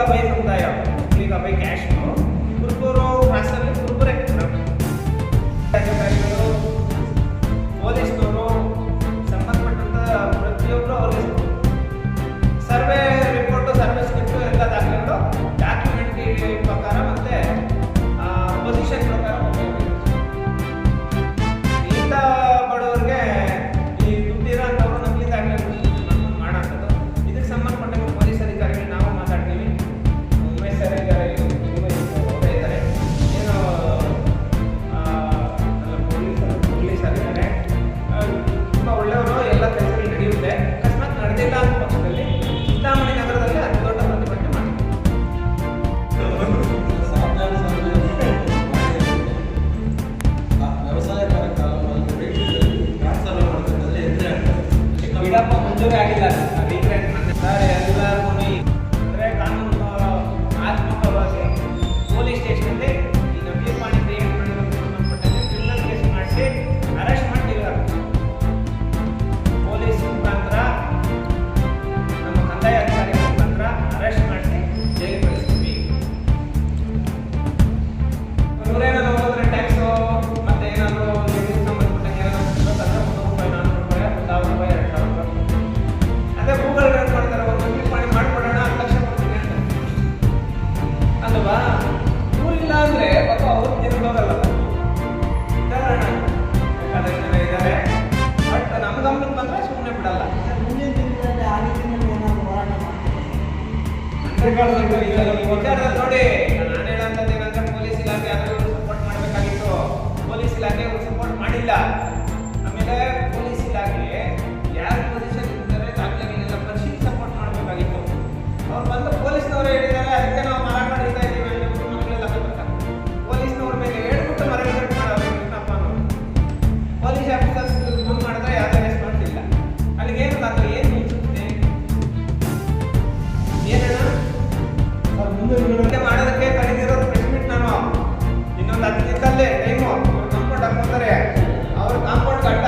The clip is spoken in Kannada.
ರೂಪಾಯಿ ಸಂದಾಯ ರೂಪಾಯಿ ಕ್ಯಾಶ್ ಮೂರು ರೂಪಾಯಿ ರಾಷ್ಟ್ರದಲ್ಲಿ मंजूर आगे ನೋಡಿ. ಮಾಡೋದಕ್ಕೆ ಕಲಿತಿರೋದು ಮಿನಿಟ್ ನಾನು. ಇನ್ನೊಂದು ಹತ್ತು ದಿನದಲ್ಲೇ ಟೈಮು. ಕಾಂಪೌಂಡ್ ಹಾಕೋತಾರೆ ಅವ್ರ ಕಾಂಪೌಂಡ್ ಕಟ್